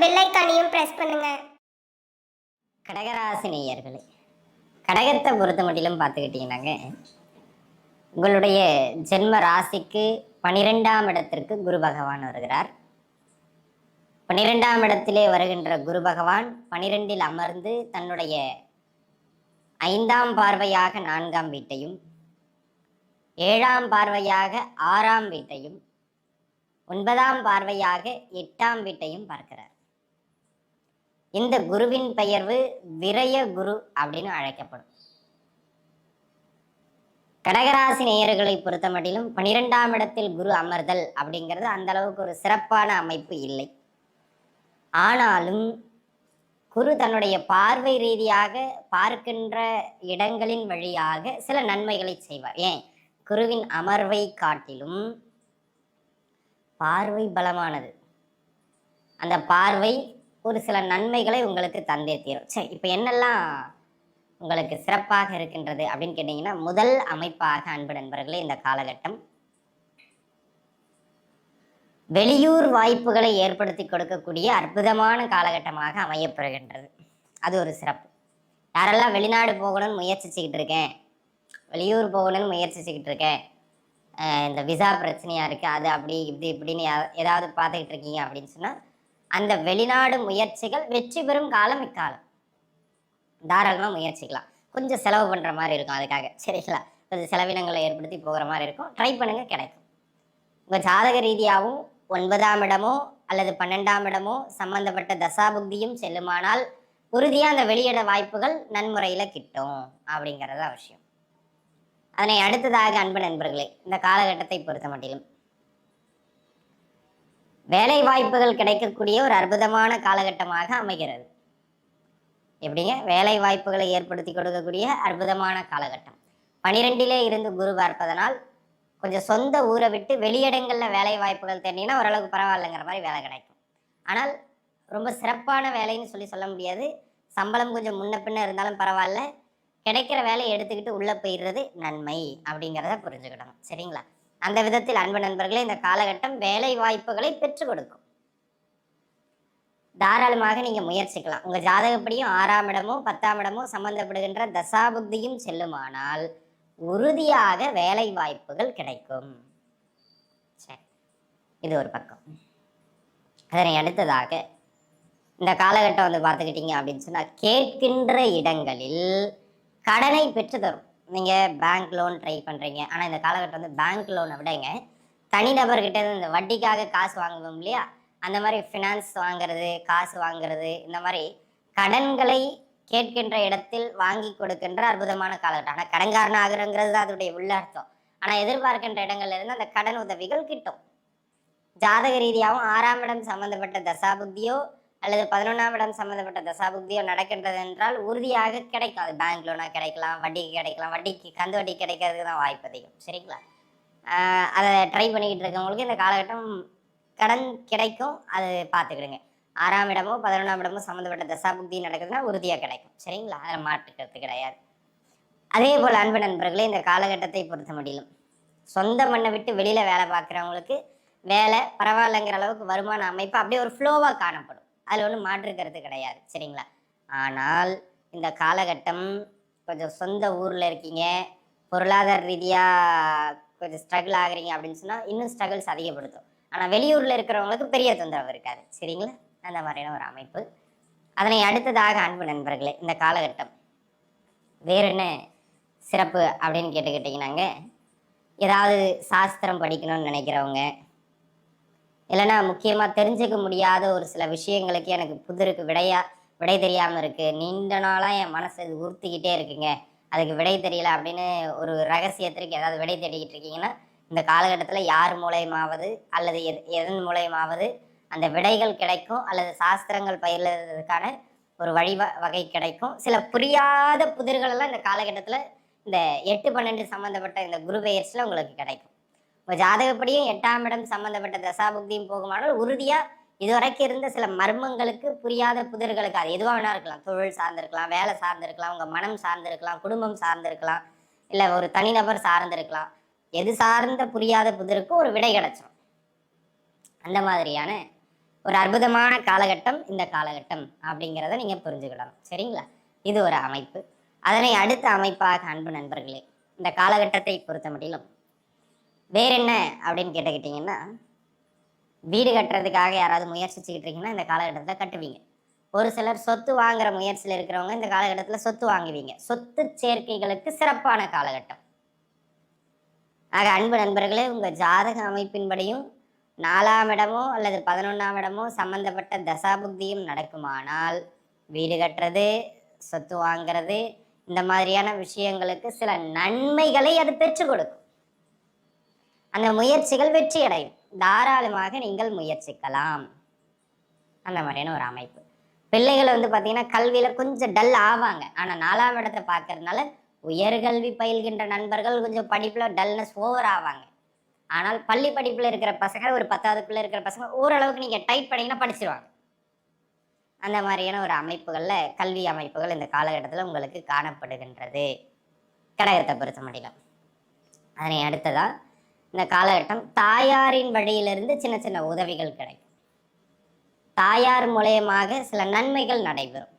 Bell ஐக்கானையும் press பண்ணுங்க. கடகராசி நேயர்களே கடகத்தை பொறுத்த மட்டிலும் பார்த்துக்கிட்டிங்கன்னாங்க. உங்களுடைய ஜென்ம ராசிக்கு பனிரெண்டாம் இடத்திற்கு குரு பகவான் வருகிறார். பனிரெண்டாம் இடத்திலே வருகின்ற குரு பகவான் பனிரெண்டில் அமர்ந்து தன்னுடைய ஐந்தாம் பார்வையாக நான்காம் வீட்டையும் ஏழாம் பார்வையாக ஆறாம் வீட்டையும் ஒன்பதாம் பார்வையாக எட்டாம் வீட்டையும் பார்க்கிறார். இந்த குருவின் பெயர்வு விரய குரு அப்படின்னு அழைக்கப்படும். கடகராசி நேயர்களை பொறுத்த மட்டிலும் பனிரெண்டாம் இடத்தில் குரு அமர்தல் அப்படிங்கிறது அந்த அளவுக்கு ஒரு சிறப்பான அமைப்பு இல்லை. ஆனாலும் குரு தன்னுடைய பார்வை ரீதியாக பார்க்கின்ற இடங்களின் வழியாக சில நன்மைகளை செய்வார். ஏன்? குருவின் அமர்வை காட்டிலும் பார்வை பலமானது. அந்த பார்வை ஒரு சில நன்மைகளை உங்களுக்கு தந்தே தீரும். சரி இப்போ என்னெல்லாம் உங்களுக்கு சிறப்பாக இருக்கின்றது அப்படின்னு கேட்டிங்கன்னா முதல் அமைப்பாக அன்பு நண்பர்களே இந்த காலகட்டம். வெளியூர் வாய்ப்புகளை ஏற்படுத்தி கொடுக்கக்கூடிய அற்புதமான காலகட்டமாக அமையப்பெறுகின்றது. அது ஒரு சிறப்பு. யாரெல்லாம் வெளிநாடு போகணும்னு முயற்சிச்சுக்கிட்டு இருக்கேன் வெளியூர் போகணும்னு முயற்சிச்சுக்கிட்டு இருக்கேன் இந்த விசா பிரச்சனையாக இருக்குது அது அப்படி இப்படி இப்படின்னு ஏதாவது பார்த்துக்கிட்டு இருக்கீங்க அப்படின்னு சொன்னால் அந்த வெளிநாடு முயற்சிகள் வெற்றி பெறும் காலம் இக்காலம். தாராளமாக முயற்சிக்கலாம். கொஞ்சம் செலவு பண்ணுற மாதிரி இருக்கும் அதுக்காக. சரிங்களா? கொஞ்சம் செலவினங்களை ஏற்படுத்தி போகிற மாதிரி இருக்கும். ட்ரை பண்ணுங்கள் கிடைக்கும். உங்கள் ஜாதக ரீதியாகவும் ஒன்பதாம் இடமோ அல்லது பன்னெண்டாம் இடமோ சம்பந்தப்பட்ட தசாபுக்தியும் செல்லுமானால் உறுதியாக அந்த வெளியிட வாய்ப்புகள் நன்முறையில் கிட்டும் அப்படிங்கிறது தான் விஷயம் அதனை அடுத்ததாக அன்பு நண்பர்களே இந்த காலகட்டத்தை பொறுத்த மட்டிலும் வேலை வாய்ப்புகள் கிடைக்கக்கூடிய ஒரு அற்புதமான காலகட்டமாக அமைகிறது. எப்படிங்க? வேலை வாய்ப்புகளை ஏற்படுத்தி கொடுக்கக்கூடிய அற்புதமான காலகட்டம். பனிரெண்டிலே இருந்து குரு பார்ப்பதனால் கொஞ்சம் சொந்த ஊரை விட்டு வெளியிடங்களில் வேலை வாய்ப்புகள் தேடினா ஓரளவுக்கு பரவாயில்லைங்கிற மாதிரி வேலை கிடைக்கும். ஆனால் ரொம்ப சிறப்பான வேலைன்னு சொல்லி சொல்ல முடியாது. சம்பளம் கொஞ்சம் முன்ன பின்ன இருந்தாலும் பரவாயில்ல. கிடைக்கிற வேலையை எடுத்துக்கிட்டு உள்ளே போயிடுறது நன்மை அப்படிங்கிறத புரிஞ்சுக்கிடணும். சரிங்களா? அந்த விதத்தில் அன்பு நண்பர்களே இந்த காலகட்டம் வேலை வாய்ப்புகளை பெற்றுக் கொடுக்கும். தாராளமாக நீங்கள் முயற்சிக்கலாம். உங்கள் ஜாதகப்படியும் ஆறாம் இடமோ பத்தாம் இடமோ சம்பந்தப்படுகின்ற தசாபுக்தியும் செல்லுமானால் உறுதியாக வேலை வாய்ப்புகள் கிடைக்கும். சரி இது ஒரு பக்கம். அதனை அடுத்ததாக இந்த காலகட்டம் வந்து பார்த்துக்கிட்டீங்க அப்படின்னு சொன்னால் கேட்கின்ற இடங்களில் கடனை பெற்று தரும். நீங்கள் பேங்க் லோன் ட்ரை பண்ணுறீங்க ஆனால் இந்த காலகட்டம் வந்து பேங்க் லோனை விடங்க. தனிநபர்கிட்ட இருந்து இந்த வட்டிக்காக காசு வாங்குவோம் இல்லையா? அந்த மாதிரி ஃபினான்ஸ் வாங்குறது காசு வாங்குறது இந்த மாதிரி கடன்களை கேட்கின்ற இடத்தில் வாங்கி கொடுக்கின்ற அற்புதமான காலகட்டம். ஆனால் கடன்காரன் ஆகுறங்கிறது தான் அதோடைய உள்ள அர்த்தம். ஆனால் எதிர்பார்க்கின்ற இடங்கள்ல இருந்து அந்த கடன் உதவிகள் கிட்டும். ஜாதக ரீதியாகவும் ஆறாம் இடம் சம்பந்தப்பட்ட தசாபுக்தியோ அல்லது பதினொன்றாம் இடம் சம்பந்தப்பட்ட தசாபுக்தியோ நடக்கின்றது என்றால் உறுதியாக கிடைக்கும் அது பேங்க் லோனாக கிடைக்கலாம் வட்டிக்கு கிடைக்கலாம். வட்டிக்கு கந்து வட்டி கிடைக்கிறதுக்கு தான் வாய்ப்பு அதிகம். சரிங்களா? அதை ட்ரை பண்ணிக்கிட்டு இருக்கவங்களுக்கு இந்த காலகட்டம் கடன் கிடைக்கும். அது பார்த்துக்கிடுங்க. ஆறாம் இடமோ பதினொன்றாம் இடமோ சம்மந்தப்பட்ட தசாபுக்தி நடக்குதுன்னா உறுதியாக கிடைக்கும். சரிங்களா? அதில் மாற்றுக்கிறது கிடையாது. அதே போல் அன்பு நண்பர்களே இந்த காலகட்டத்தை பொறுத்த முடியலும் சொந்த மண்ணை விட்டு வெளியில் வேலை பார்க்குறவங்களுக்கு வேலை பரவாயில்லைங்கிற அளவுக்கு வருமான அமைப்பு அப்படியே ஒரு ஃப்ளோவாக காணப்படும். அதில் ஒன்றும் மாற்றுக்கிறது கிடையாது சரிங்களா? ஆனால் இந்த காலகட்டம் கொஞ்சம் சொந்த ஊரில் இருக்கீங்க பொருளாதார ரீதியாக கொஞ்சம் ஸ்ட்ரகிள் ஆகுறீங்க அப்படின்னு சொன்னால் இன்னும் ஸ்ட்ரகிள்ஸ் அதிகப்படுத்தும். ஆனால் வெளியூரில் இருக்கிறவங்களுக்கு பெரிய தொந்தரவு இருக்காது சரிங்களா? அந்த மாதிரியான ஒரு அமைப்பு. அதனை அடுத்ததாக அன்பு நண்பர்களே இந்த காலகட்டம் வேற என்ன சிறப்பு அப்படின்னு கேட்டுக்கிட்டிங்கனாங்க ஏதாவது சாஸ்திரம் படிக்கணும்னு நினைக்கிறவங்க இல்லைன்னா முக்கியமாக தெரிஞ்சுக்க முடியாத ஒரு சில விஷயங்களுக்கு எனக்கு புதிருக்கு விடையா விடை தெரியாமல் இருக்குது நீண்ட நாளாக என் மனசு இது உறுத்திக்கிட்டே இருக்குங்க. அதுக்கு விடை தெரியல அப்படின்னு ஒரு ரகசியத்திற்கு ஏதாவது விடை தேடிக்கிட்டு இருக்கீங்கன்னா இந்த காலகட்டத்தில் யார் மூலயமாவது அல்லது எது எதன் மூலயமாவது அந்த விடைகள் கிடைக்கும் அல்லது சாஸ்திரங்கள் பயிலுறதுக்கான ஒரு வழி வ- வகை கிடைக்கும். சில புரியாத புதிர்கள் எல்லாம் இந்த காலகட்டத்தில் இந்த எட்டு பன்னெண்டு சம்மந்தப்பட்ட இந்த குரு பெயர்ஸில் உங்களுக்கு கிடைக்கும். இப்போ ஜாதகப்படியும் எட்டாம் இடம் சம்மந்தப்பட்ட தசாபுக்தியும் போகுமானால் உறுதியாக இதுவரைக்கும் இருந்த சில மர்மங்களுக்கு புரியாத புதிர்களுக்கு அது எதுவாக வேணா இருக்கலாம். தொழில் சார்ந்திருக்கலாம் வேலை சார்ந்திருக்கலாம் உங்கள் மனம் சார்ந்திருக்கலாம் குடும்பம் சார்ந்திருக்கலாம் இல்லை ஒரு தனிநபர் சார்ந்திருக்கலாம். எது சார்ந்த புரியாத புதிருக்கும் ஒரு விடை கிடைச்சிடும் அந்த மாதிரியான ஒரு அற்புதமான காலகட்டம் இந்த காலகட்டம் அப்படிங்கிறத நீங்க புரிஞ்சுக்கிடணும். சரிங்களா? இது ஒரு அமைப்பு. அதனை அடுத்த அமைப்பாக அன்பு நண்பர்களே இந்த காலகட்டத்தை பொறுத்த மட்டிலும் வேற என்ன அப்படின்னு கேட்டுக்கிட்டீங்கன்னா வீடு கட்டுறதுக்காக யாராவது முயற்சிச்சுக்கிட்டு இருக்கீங்கன்னா இந்த காலகட்டத்தில் கட்டுவீங்க. ஒரு சிலர் சொத்து வாங்குற முயற்சியில் இருக்கிறவங்க இந்த காலகட்டத்தில் சொத்து வாங்குவீங்க. சொத்து சேர்க்கைகளுக்கு சிறப்பான காலகட்டம். ஆக அன்பு நண்பர்களே உங்கள் ஜாதக அமைப்பின்படியும் நாலாம் இடமோ அல்லது பதினொன்றாம் இடமோ சம்பந்தப்பட்ட தசாபுக்தியும் நடக்குமானால் வீடு கட்டுறது சொத்து வாங்குறது இந்த மாதிரியான விஷயங்களுக்கு சில நன்மைகளை அது பெற்றுக் கொடுக்கும். அந்த முயற்சிகள் வெற்றி அடையும் தாராளமாக நீங்கள் முயற்சிக்கலாம். அந்த மாதிரியான ஒரு அமைப்பு. பிள்ளைகள் வந்து பார்த்தீங்கன்னா கல்வியில் கொஞ்சம் டல் ஆவாங்க. ஆனால் நாலாம் இடத்தை பார்க்கறதுனால உயர்கல்வி பயில்கின்ற நண்பர்கள் கொஞ்சம் படிப்பில் டல்னஸ் ஓவர் ஆவாங்க. ஆனால் பள்ளி படிப்பில் இருக்கிற பசங்க ஒரு பத்தாவதுக்குள்ளே இருக்கிற பசங்க ஓரளவுக்கு நீங்கள் டைட் பண்ணிங்கன்னா படிச்சிருவாங்க. அந்த மாதிரியான ஒரு அமைப்புகளில் கல்வி அமைப்புகள் இந்த காலகட்டத்தில் உங்களுக்கு காணப்படுகின்றது. கடகத்தை பொறுத்த முடியல அதனை அடுத்ததாக இந்த காலகட்டம் தாயாரின் வழியிலிருந்து சின்ன சின்ன உதவிகள் கிடைக்கும். தாயார் மூலயமாக சில நன்மைகள் நடைபெறும்.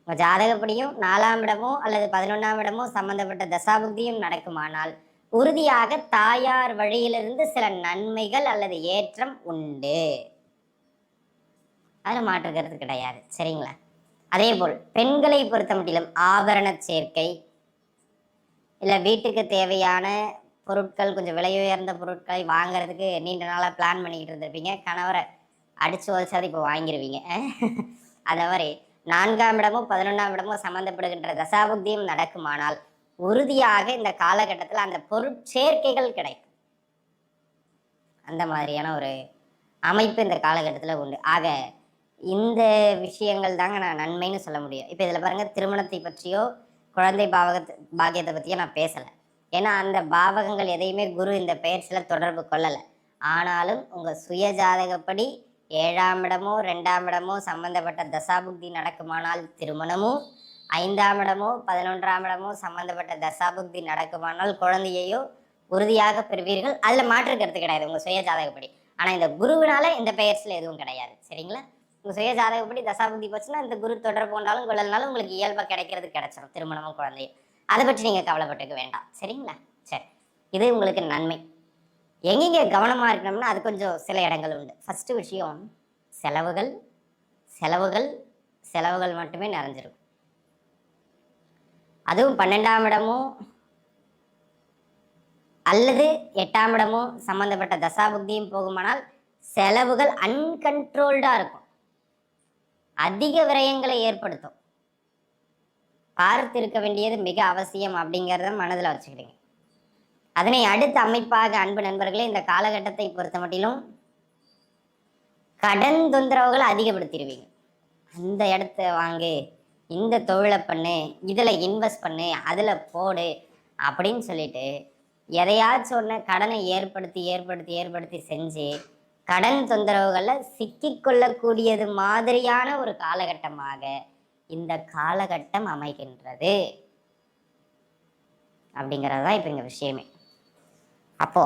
உங்கள் ஜாதகப்படியும் நாலாம் இடமோ அல்லது பதினொன்றாம் இடமோ சம்பந்தப்பட்ட தசாபுக்தியும் நடக்குமானால் உறுதியாக தாயார் வழியிலிருந்து சில நன்மைகள் அல்லது ஏற்றம் உண்டு. அதில் மாற்றுக்கிறது கிடையாது. சரிங்களா? அதே போல் பெண்களை பொறுத்த மட்டிலும் ஆபரண சேர்க்கை இல்லை வீட்டுக்கு தேவையான பொருட்கள் கொஞ்சம் விலை உயர்ந்த பொருட்களை வாங்குறதுக்கு நீண்ட நாளாக பிளான் பண்ணிக்கிட்டு இருந்திருப்பீங்க. கணவரை அடித்து உதச்சாது இப்போ வாங்கிடுவீங்க அதே மாதிரி நான்காம் இடமும் பதினொன்றாம் இடமும் சம்மந்தப்படுகின்ற தசாபுக்தியும் நடக்குமானால் உறுதியாக இந்த காலகட்டத்தில் அந்த பொருட்சேர்க்கைகள் கிடைக்கும். அந்த மாதிரியான ஒரு அமைப்பு இந்த காலகட்டத்தில் உண்டு. ஆக இந்த விஷயங்கள் தாங்க நான் நன்மைன்னு சொல்ல முடியும். இப்போ இதில் பாருங்கள் திருமணத்தை பற்றியோ குழந்தை பாவகத்தை பாக்கியத்தை பற்றியோ நான் பேசலை. ஏன்னா அந்த பாவகங்கள் எதையுமே குரு இந்த பெயர்ச்சியில் தொடர்பு கொள்ளலை. ஆனாலும் உங்கள் சுய ஜாதகப்படி ஏழாம் இடமோ ரெண்டாம் இடமோ சம்பந்தப்பட்ட தசாபுக்தி நடக்குமானால் திருமணமும் ஐந்தாம் இடமோ பதினொன்றாம் இடமோ சம்பந்தப்பட்ட தசாபுக்தி நடக்குமானால் குழந்தையையோ உறுதியாக பெறுவீர்கள். அதில் மாற்று கருத்து கிடையாது உங்கள் சுய ஜாதகப்படி ஆனால் இந்த குருவினால இந்த பெயர்ச்சியில் எதுவும் கிடையாது. சரிங்களா? உங்கள் சுய ஜாதகப்படி தசாபுக்தி போச்சுன்னா இந்த குரு தொடர்பு கொண்டாலும் கொள்ளலனாலும் உங்களுக்கு இயல்பாக கிடைக்கிறது கிடைச்சிடும் திருமணமும் குழந்தையும். அதை பற்றி நீங்கள் கவலைப்பட்டுக்க வேண்டாம். சரிங்களா? சரி. இது உங்களுக்கு நன்மை. எங்கெங்கே கவனமாக இருக்கணும்னா அது கொஞ்சம் சில இடங்கள் உண்டு. ஃபஸ்ட்டு விஷயம் செலவுகள். செலவுகள் செலவுகள் மட்டுமே நிறைஞ்சிருக்கும். அதுவும் பன்னெண்டாம் இடமோ அல்லது எட்டாம் இடமோ சம்பந்தப்பட்ட தசாபுக்தியும் போகுமானால் செலவுகள் அன்கண்ட்ரோல்டாக இருக்கும். அதிக விரயங்களை ஏற்படுத்தும். பார்த்திருக்க வேண்டியது மிக அவசியம் அப்படிங்கிறத மனதில் வச்சுக்கிறீங்க அதனை அடுத்த அமைப்பாக அன்பு நண்பர்களே இந்த காலகட்டத்தை பொறுத்த மட்டிலும் கடன் தொந்தரவுகளை அதிகப்படுத்திடுவீங்க. அந்த இடத்த வாங்கு இந்த தொழிலை பண்ணு இதில் இன்வெஸ்ட் பண்ணு அதில் போடு அப்படின்னு சொல்லிட்டு எதையாச்சும் ஒன்று கடனை ஏற்படுத்தி ஏற்படுத்தி ஏற்படுத்தி செஞ்சு கடன் தொந்தரவுகளில் சிக்கிக்கொள்ளக்கூடியது மாதிரியான ஒரு காலகட்டமாக இந்த காலகட்டம் அமைகின்றது. அப்படிங்கிறது தான் இப்போ இங்கே விஷயமே. அப்போ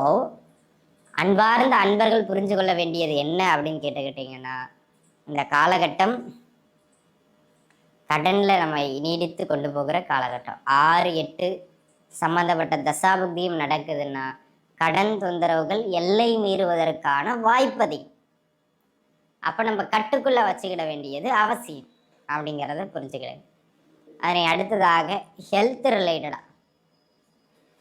அன்பார்ந்த அன்பர்கள் புரிஞ்சு கொள்ள வேண்டியது என்ன அப்படின்னு கேட்டுக்கிட்டிங்கன்னா இந்த காலகட்டம் கடனில் நம்ம நீடித்து கொண்டு போகிற காலகட்டம். ஆறு எட்டு சம்பந்தப்பட்ட தசாபுக்தியும் நடக்குதுன்னா கடன் தொந்தரவுகள் எல்லை மீறுவதற்கான வாய்ப்பதி. அப்போ நம்ம கட்டுக்குள்ளே வச்சுக்கிட வேண்டியது அவசியம். அப்படிங்கிறத புரிஞ்சுக்கிறேன். அதனை அடுத்ததாக ஹெல்த் ரிலேட்டடாக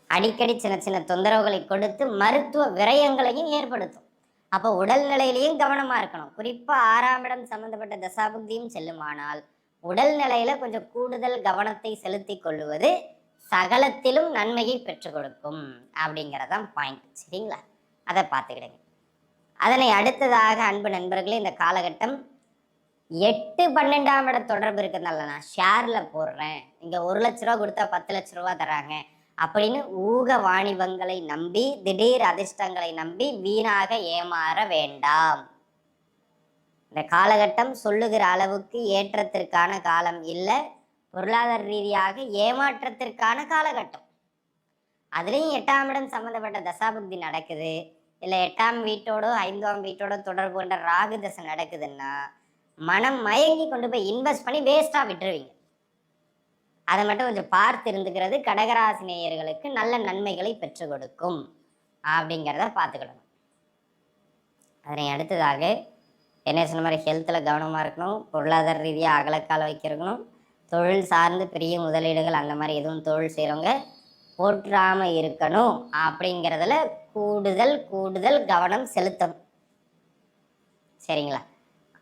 அடிக்கடி சின்ன சின்ன தொந்தரவுகளை கொடுத்து மருத்துவ விரயங்களையும் ஏற்படுத்தும். அப்போ உடல்நிலையிலையும் கவனமாக இருக்கணும். குறிப்பாக ஆறாம் இடம் சம்மந்தப்பட்ட தசாபுக்தியும் செல்லுமானால் உடல்நிலையில் கொஞ்சம் கூடுதல் கவனத்தை செலுத்தி கொள்ளுவது சகலத்திலும் நன்மையை பெற்றுக் கொடுக்கும் அப்படிங்கிறதான் பாயிண்ட் சரிங்களா? அதை பார்த்துக்கிடுங்க. அதனை அடுத்ததாக அன்பு நண்பர்களே இந்த காலகட்டம் எட்டு பன்னெண்டாம் இட தொடர்பு இருக்கிறதுனால நான் ஷேரில் போடுறேன். இங்கே ஒரு லட்ச ரூபா கொடுத்தா பத்து லட்ச ரூபா தராங்க. அப்படின்னு ஊக வாணிபங்களை நம்பி திடீர் அதிர்ஷ்டங்களை நம்பி வீணாக ஏமாற வேண்டாம். இந்த காலகட்டம் சொல்லுகிற அளவுக்கு ஏற்றத்திற்கான காலம் இல்லை. பொருளாதார ரீதியாக ஏமாற்றத்திற்கான காலகட்டம். அதுலேயும் எட்டாம் இடம் சம்மந்தப்பட்ட தசாபுக்தி நடக்குது. இல்லை எட்டாம் வீட்டோடோ ஐந்தாம் வீட்டோட தொடர்பு கொண்ட ராகு தசை நடக்குதுன்னா மனம் மயங்கி கொண்டு போய் இன்வெஸ்ட் பண்ணி வேஸ்ட்டாக விட்டுருவீங்க. அதை மட்டும் கொஞ்சம் பார்த்து இருந்துக்கிறது கடகராசி நேயர்களுக்கு நல்ல நன்மைகளை பெற்றுக் கொடுக்கும். அப்படிங்கிறத பார்த்துக்கிடணும் அதனை அடுத்ததாக என்ன சொன்ன மாதிரி ஹெல்த்தில் கவனமாக இருக்கணும். பொருளாதார ரீதியாக அகலக்கால் வைக்கிறக்கணும் தொழில் சார்ந்து பெரிய முதலீடுகள் அந்த மாதிரி எதுவும் தொழில் செய்கிறவங்க போற்றாமல் இருக்கணும். அப்படிங்கிறதுல கூடுதல் கூடுதல் கவனம் செலுத்தணும். சரிங்களா?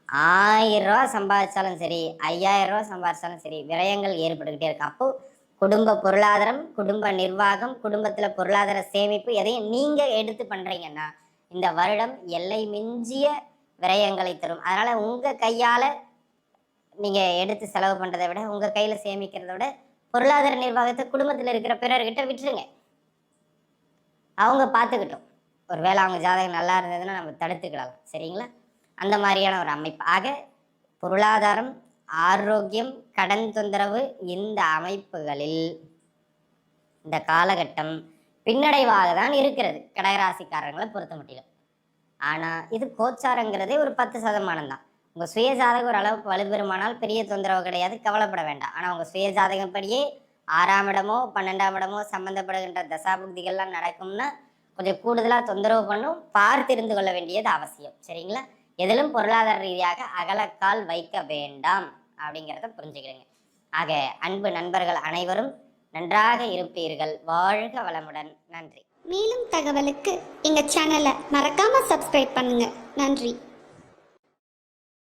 ஆயிரம் ரூபா சம்பாதிச்சாலும் சரி ஐயாயிரம் ரூபா சம்பாதிச்சாலும் சரி விரயங்கள் ஏற்பட்டுக்கிட்டே இருக்கு. அப்போ குடும்ப பொருளாதாரம் குடும்ப நிர்வாகம் குடும்பத்தில் பொருளாதார சேமிப்பு எதையும் நீங்கள் எடுத்து பண்ணுறீங்கன்னா இந்த வருடம் எல்லை மிஞ்சிய விரயங்களை தரும். அதனால் உங்கள் கையால் நீங்கள் எடுத்து செலவு பண்ணுறதை விட உங்கள் கையில் சேமிக்கிறத விட பொருளாதார நிர்வாகத்தை குடும்பத்தில் இருக்கிற பிறர்கிட்ட விட்டுருங்க. அவங்க பார்த்துக்கிட்டோம். ஒருவேளை அவங்க ஜாதகம் நல்லா இருந்ததுன்னா நம்ம தடுத்துக்கலாம். சரிங்களா? அந்த மாதிரியான ஒரு அமைப்பு. ஆக பொருளாதாரம் ஆரோக்கியம் கடன் தொந்தரவு இந்த அமைப்புகளில் இந்த காலகட்டம் பின்னடைவாக தான் இருக்கிறது. கடகராசிக்காரங்களை பொறுத்த முடியல ஆனால் இது கோச்சாரங்கிறதே ஒரு பத்து சதமானம் தான். உங்கள் சுய ஜாதகம் ஒரு அளவுக்கு வலுப்பெறுமானால் பெரிய தொந்தரவு கிடையாது கவலைப்பட வேண்டாம். ஆனால் உங்கள் சுய ஜாதகப்படியே ஆறாம் இடமோ பன்னெண்டாம் இடமோ சம்மந்தப்படுகின்ற தசாபுக்திகள்லாம் நடக்கும்னா கொஞ்சம் கூடுதலாக தொந்தரவு பண்ணும். பார்த்திருந்து கொள்ள வேண்டியது அவசியம். சரிங்களா? எதிலும் பொருளாதார ரீதியாக அகலக்கால் வைக்க வேண்டாம் அப்படிங்கிறத புரிஞ்சுக்கிடுங்க ஆக அன்பு நண்பர்கள் அனைவரும் நன்றாக இருப்பீர்கள். வாழ்க வளமுடன். நன்றி. மேலும் தகவலுக்கு எங்கள் சேனலை மறக்காமல் சப்ஸ்கிரைப் பண்ணுங்கள் நன்றி.